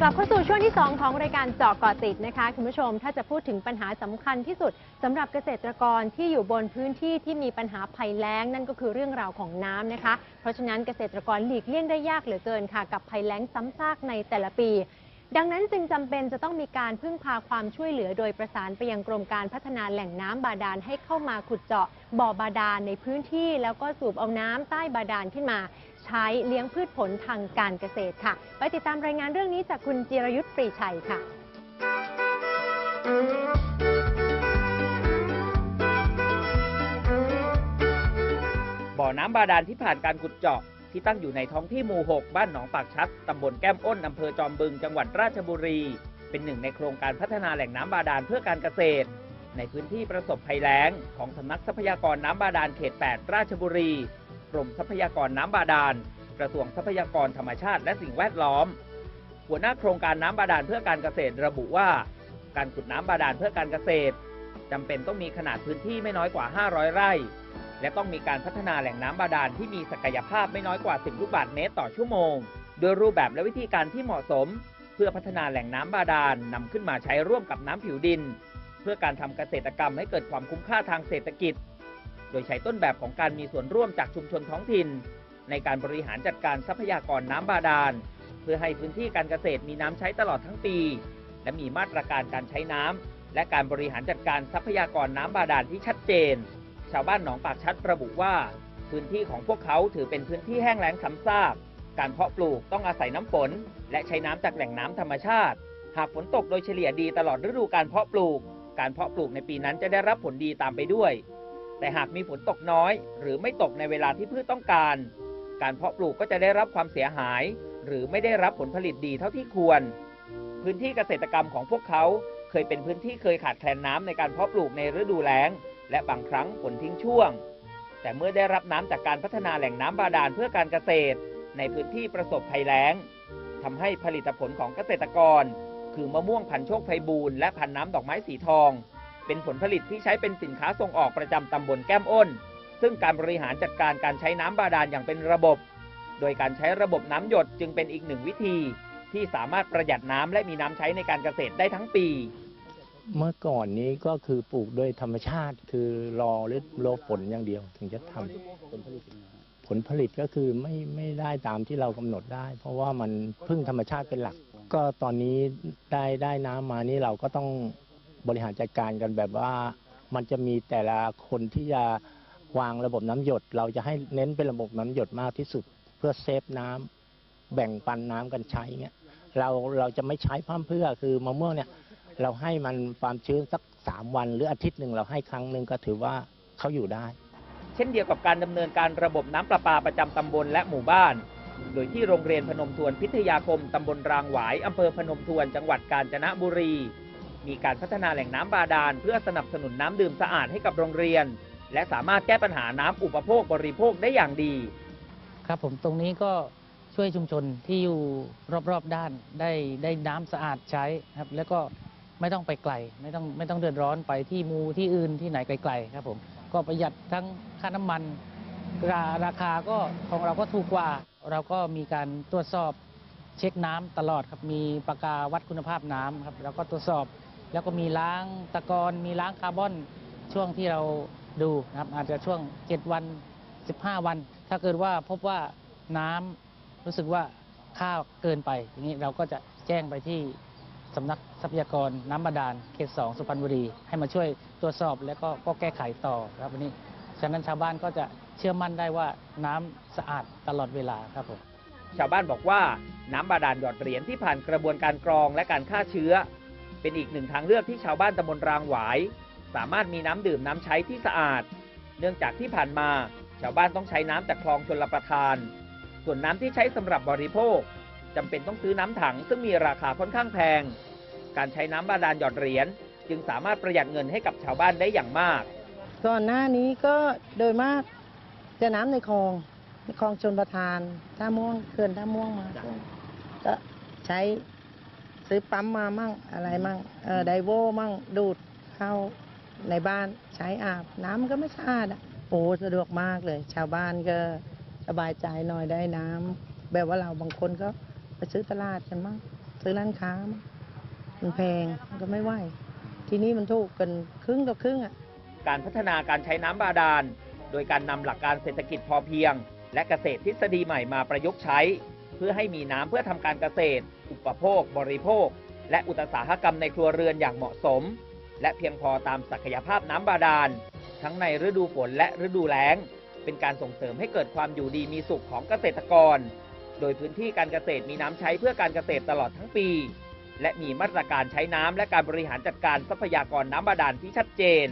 กลับเข้าสู่ช่วงที่ 2 ของรายการเจาะเกาะติดนะคะ คุณผู้ชมถ้าจะพูดถึงปัญหาสำคัญที่สุดสำหรับเกษตรกรที่อยู่บนพื้นที่ที่มีปัญหาภัยแล้งนั่นก็คือเรื่องราวของน้ำนะคะ เพราะฉะนั้นเกษตรกรหลีกเลี่ยงได้ยากเหลือเกินค่ะ กับภัยแล้งซ้ำซากในแต่ละปี ดังนั้นจึงจำเป็นจะต้องมีการพึ่งพาความช่วยเหลือโดยประสานไปยังกรมการพัฒนาแหล่งน้ำบาดาลให้เข้ามาขุดเจาะบ่อบาดาลในพื้นที่แล้วก็สูบเอาน้ำใต้บาดาลขึ้นมา ใช้เลี้ยงพืชผลทางการเกษตรค่ะ ไปติดตามรายงานเรื่องนี้จากคุณจิรยุทธ์ปรีชัยค่ะบ่อน้ำบาดาลที่ผ่านการขุดเจาะ ที่ตั้งอยู่ในท้องที่หมู่ 6 บ้านหนองปากชัด ตำบลแก้มอ้น อำเภอจอมบึง จังหวัดราชบุรี เป็นหนึ่งในโครงการพัฒนาแหล่งน้ำบาดาลเพื่อการเกษตร ในพื้นที่ประสบภัยแล้ง ของสำนักทรัพยากรน้ำบาดาลเขต 8 ราชบุรี กรมทรัพยากรน้ำบาดาล กระทรวงทรัพยากรธรรมชาติและสิ่งแวดล้อม หัวหน้าโครงการน้ำบาดาลเพื่อการเกษตรระบุว่า การขุดน้ำบาดาลเพื่อการเกษตรจำเป็นต้องมีขนาดพื้นที่ไม่น้อยกว่า 500 ไร่ และต้องมีการพัฒนาแหล่งน้ำบาดาลที่มีศักยภาพไม่น้อยกว่า 10 ลูกบาศก์เมตรต่อชั่วโมง โดยรูปแบบและวิธีการที่เหมาะสม เพื่อพัฒนาแหล่งน้ำบาดาลนำขึ้นมาใช้ร่วมกับน้ำผิวดิน เพื่อการทำเกษตรกรรมให้เกิดความคุ้มค่าทางเศรษฐกิจ โดยใช้ต้นแบบของการมีส่วนร่วมจากชุมชนท้องถิ่น ในการบริหารจัดการทรัพยากรน้ำบาดาล เพื่อให้พื้นที่การเกษตรมีน้ำใช้ตลอดทั้งปี และมีมาตรการการใช้น้ำและการบริหารจัดการทรัพยากรน้ำบาดาลที่ชัดเจน ชาวบ้านหนองปากชัดระบุว่า พื้นที่ของพวกเขาถือเป็นพื้นที่แห้งแล้งซ้ำซากการเพาะปลูกต้องอาศัยน้ำฝน และใช้น้ำจากแหล่งน้ำธรรมชาติ หากฝนตกโดยเฉลี่ยดีตลอดฤดูการเพาะปลูก การเพาะปลูกในปีนั้นจะได้รับผลดีตามไปด้วย แต่หากมีฝนตกน้อย หรือไม่ตกในเวลาที่พืชต้องการ การเพาะปลูกก็จะได้รับความเสียหาย หรือไม่ได้รับผลผลิตดีเท่าที่ควร พื้นที่เกษตรกรรมของพวกเขาเคยเป็นพื้นที่เคยขาดแคลนน้ำในการเพาะปลูกในฤดูแล้ง และบางครั้งฝนทิ้งช่วง แต่เมื่อได้รับน้ำจากการพัฒนาแหล่งน้ำบาดาลเพื่อการเกษตร ในพื้นที่ประสบภัยแล้งทำให้ผลิตผลของเกษตรกร คือมะม่วงพันโชคไพบูลย์และพันน้ำดอกไม้สีทอง เป็นผลผลิตที่ใช้เป็นสินค้าส่งออกประจำตำบลแก้มอ้น ซึ่งการบริหารจัดการการใช้น้ำบาดาลอย่างเป็นระบบ โดยการใช้ระบบน้ำหยดจึงเป็นอีกหนึ่งวิธี ที่สามารถประหยัดน้ำและมีน้ำใช้ในการเกษตรได้ทั้งปี เมื่อก่อนนี้ก็คือปลูกโดยธรรมชาติ คือรอฤดูรอฝนอย่างเดียว ถึงจะทำผลผลิตก็คือไม่ไม่ได้ตามที่เรากำหนดได้ เพราะว่ามันพึ่งธรรมชาติเป็นหลัก ก็ตอนนี้ได้ได้น้ำมานี่เราก็ต้องบริหารจัดการกันแบบว่า มันจะมีแต่ละคนที่จะวางระบบน้ำหยด เราจะให้เน้นเป็นระบบน้ำหยดมากที่สุด เพื่อเซฟน้ำแบ่งปันน้ำกันใช้เงี้ยเราเราจะไม่ใช้พร่ำเพรื่อคือมะม่วงเนี่ย เราให้มันความชื้นสักสามวัน หรืออาทิตย์หนึ่งเราให้ครั้งหนึ่งก็ถือว่าเขาอยู่ได้ เช่นเดียวกับการดำเนินการระบบน้ำประปาประจำตำบลและหมู่บ้าน โดยที่โรงเรียนพนมทวนพิทยาคมตำบลรางหวายอำเภอพนมทวนจังหวัดกาญจนบุรี มีการพัฒนาแหล่งน้ำบาดาลเพื่อสนับสนุนน้ำดื่มสะอาดให้กับโรงเรียน และสามารถแก้ปัญหาน้ำอุปโภคบริโภคได้อย่างดี ครับผมตรงนี้ก็ช่วยชุมชนที่อยู่รอบๆด้านได้ได้น้ำสะอาดใช้ครับแล้วก็ ไม่ต้องไปไกล ไม่ต้องไม่ต้องเดือดร้อนไปที่มูที่อื่นที่ไหนไกลๆครับผมก็ประหยัดทั้งค่าน้ำมันราราคาก็ของเราก็ถูกกว่า เราก็มีการตรวจสอบเช็คน้ำตลอดครับมีปากกาวัดคุณภาพน้ำครับแล้วก็ตรวจสอบแล้วก็มีล้างตะกอนมีล้างคาร์บอนช่วงที่เราดูนะครับอาจจะช่วง 7 วัน 15 วัน ถ้าเกิดว่าพบว่าน้ำรู้สึกว่าค่าวเกินไปอย่างนี้เราก็จะแจ้งไปที่ สำนักทรัพยากรน้ำบาดาลเขต2สุพรรณบุรี ให้มาช่วยตรวจสอบแล้วก็ก็แก้ไขต่อครับวันนี้ฉะนั้นชาวบ้านก็จะเชื่อมั่นได้ว่าน้ำสะอาดตลอดเวลาครับผมชาวบ้านบอกว่าน้ำบาดาลหยอดเหรียญที่ผ่านกระบวนการกรองและการฆ่าเชื้อ เป็นอีกหนึ่งทางเลือกที่ชาวบ้านตำบลรางหวาย สามารถมีน้ำดื่มน้ำใช้ที่สะอาด เนื่องจากที่ผ่านมาชาวบ้านต้องใช้น้ำจากคลองชลประทาน ส่วนน้ำที่ใช้สำหรับบริโภคจำเป็นต้องซื้อน้ำถังซึ่งมีราคาค่อนข้างแพง การใช้น้ำบาดาลหยอดเหรียญจึงสามารถประหยัดเงินให้กับชาวบ้านได้อย่างมาก ก่อนหน้านี้ก็โดยมากจะน้ำในคลองในคลองชนประทานท่าม่วงเขื่อนท่าม่วงมา ก็ใช้ซื้อปั๊มมามั่งอะไรมั่งเออไดโวมั่งดูดเข้าในบ้านใช้อาบน้ำมันก็ไม่สะอาดอะโอ้สะดวกมากเลย ชาวบ้านก็สบายใจหน่อยได้น้ำแบบว่าเราบางคนก็ไปซื้อตลาดกันมั่งซื้อร้านค้ามั้ง มันแพงมันก็ไม่ไหวทีนี้มันถูกกันครึ่งต่อครึ่งอะ การพัฒนาการใช้น้ำบาดาล โดยการนำหลักการเศรษฐกิจพอเพียง และเกษตรทฤษฎีใหม่มาประยุกต์ใช้ เพื่อให้มีน้ำเพื่อทำการเกษตร อุปโภค บริโภค และอุตสาหกรรมในครัวเรือนอย่างเหมาะสม และเพียงพอตามศักยภาพน้ำบาดาล ทั้งในฤดูฝนและฤดูแล้ง เป็นการส่งเสริมให้เกิดความอยู่ดีมีสุขของเกษตรกร โดยพื้นที่การเกษตรมีน้ำใช้เพื่อการเกษตรตลอดทั้งปี และมีมาตรการใช้น้ำและการบริหารจัดการทรัพยากรน้ำบาดาลที่ชัดเจน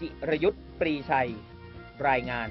จิรยุทธ์ปรีชัย รายงาน